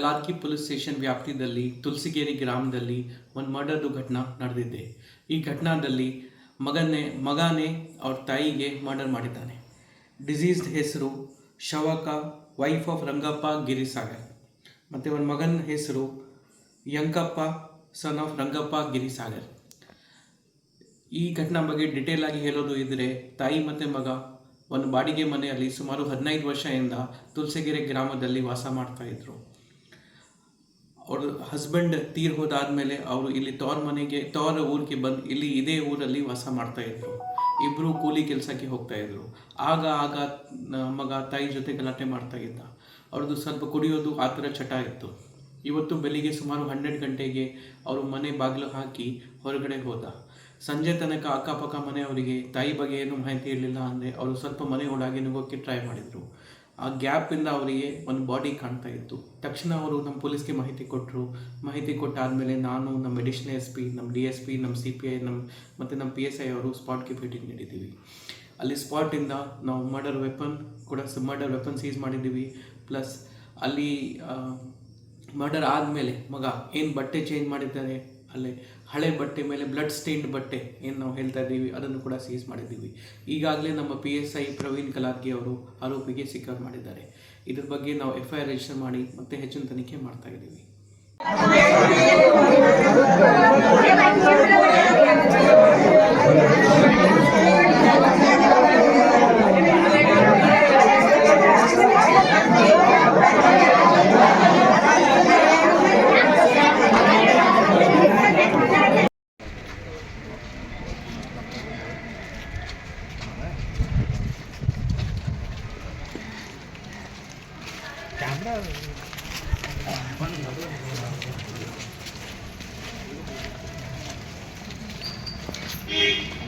Bhalki police station ವ್ಯಾಪ್ತಿಯಲ್ಲಿ ತುಳಸಿಗೇರಿ ಗ್ರಾಮದಲ್ಲಿ ಒಂದು ಮರ್ಡರ್ದು ಘಟನಾ ನಡೆದಿದೆ. ಈ ಘಟನಾದಲ್ಲಿ ಮಗನೇ ಮಗನೇ ಅವ್ರ ತಾಯಿಗೆ ಮರ್ಡರ್ ಮಾಡಿದ್ದಾನೆ. ಡಿಸೀಸ್ಡ್ ಹೆಸರು ಶವಕ, ವೈಫ್ ಆಫ್ ರಂಗಪ್ಪ ಗಿರಿಸಾಗರ್. ಮತ್ತು ಅವನ ಮಗನ ಹೆಸರು ಯಂಕಪ್ಪ, ಸನ್ ಆಫ್ ರಂಗಪ್ಪ ಗಿರಿಸಾಗರ್. ಈ ಘಟನಾ ಬಗ್ಗೆ ಡಿಟೇಲ್ ಆಗಿ ಹೇಳೋದು ಇದ್ದರೆ ತಾಯಿ ಮತ್ತು ಮಗ ಒಂದು ಬಾಡಿಗೆ ಮನೆಯಲ್ಲಿ ಸುಮಾರು ಹದಿನೈದು ವರ್ಷದಿಂದ ತುಳಸಿಗೆರೆ ಗ್ರಾಮದಲ್ಲಿ ವಾಸ ಮಾಡ್ತಾಯಿದ್ರು ಅವ್ರ ಹಸ್ಬೆಂಡ್ ತೀರ್ ಹೋದಾದ್ಮೇಲೆ ಅವರು ಇಲ್ಲಿ ತೋರ್ ಮನೆಗೆ ತೋರ ಊರಿಗೆ ಬಂದು ಇಲ್ಲಿ ಇದೇ ಊರಲ್ಲಿ ವಾಸ ಮಾಡ್ತಾಯಿದ್ರು ಇಬ್ಬರು ಕೂಲಿ ಕೆಲಸಕ್ಕೆ ಹೋಗ್ತಾ ಇದ್ರು. ಆಗ ಆಗ ಮಗ ತಾಯಿ ಜೊತೆ ಗಲಾಟೆ ಮಾಡ್ತಾಯಿದ್ದ ಅವ್ರದ್ದು ಸ್ವಲ್ಪ ಕುಡಿಯೋದು ಆ ಥರ ಚಟ ಇತ್ತು. ಇವತ್ತು ಬೆಳಿಗ್ಗೆ ಸುಮಾರು ಹನ್ನೆರಡು ಗಂಟೆಗೆ ಅವರು ಮನೆ ಬಾಗಿಲು ಹಾಕಿ ಹೊರಗಡೆ ಹೋದ. ಸಂಜೆ ತನಕ ಅಕ್ಕಪಕ್ಕ ಮನೆಯವರಿಗೆ ತಾಯಿ ಬಗ್ಗೆ ಏನು ಮಾಹಿತಿ ಇರಲಿಲ್ಲ ಅಂದರೆ ಅವರು ಸ್ವಲ್ಪ ಮನೆ ಒಳಗೆ ನುಗ್ಗೋಕ್ಕೆ ಟ್ರೈ ಮಾಡಿದರು. ಆ ಗ್ಯಾಪಿಂದ ಅವರಿಗೆ ಒಂದು ಬಾಡಿ ಕಾಣ್ತಾ ಇತ್ತು. ತಕ್ಷಣ ಅವರು ನಮ್ಮ ಪೊಲೀಸ್ಗೆ ಮಾಹಿತಿ ಕೊಟ್ಟರು ಮಾಹಿತಿ ಕೊಟ್ಟಾದಮೇಲೆ ನಾನು ನಮ್ಮ ಅಡಿಷನಲ್ ಎಸ್ ಪಿ ನಮ್ಮ ಡಿ ಎಸ್ ಪಿ ನಮ್ಮ ಸಿ ಪಿ ಐ, ನಮ್ಮ ಮತ್ತು ನಮ್ಮ ಪಿ ಎಸ್ ಐ ಅವರು ಸ್ಪಾಟ್ಗೆ ಭೇಟಿ ನೀಡಿದ್ದೀವಿ. ಅಲ್ಲಿ ಸ್ಪಾಟಿಂದ ನಾವು ಮರ್ಡರ್ ವೆಪನ್ ಕೂಡ ಮರ್ಡರ್ ವೆಪನ್ ಸೀಸ್ ಮಾಡಿದ್ದೀವಿ. ಪ್ಲಸ್ ಅಲ್ಲಿ ಮರ್ಡರ್ ಆದಮೇಲೆ ಮಗ ಏನು ಬಟ್ಟೆ ಚೇಂಜ್ ಮಾಡಿದ್ದಾರೆ? ಅಲ್ಲೇ ಹಳೆ ಬಟ್ಟೆ ಮೇಲೆ ಬ್ಲಡ್ ಸ್ಟೇನ್ಡ್ ಬಟ್ಟೆ ಏನು ನಾವು ಹೇಳ್ತಾ ಇದ್ದೀವಿ, ಅದನ್ನು ಕೂಡ ಸೀಸ್ ಮಾಡಿದ್ದೀವಿ. ಈಗಾಗಲೇ ನಮ್ಮ P S I Praveen Kalargi ಅವರು ಆರೋಪಿಗೆ ಸಿಕ್ಕರ್ ಮಾಡಿದ್ದಾರೆ. ಇದ್ರ ಬಗ್ಗೆ ನಾವು ಎಫ್ ಐ ಆರ್ ರಿಜಿಸ್ಟರ್ ಮಾಡಿ ಮತ್ತೆ ಹೆಚ್ಚಿನ ತನಿಖೆ ಮಾಡ್ತಾ ಇದ್ದೀವಿ. Thank you.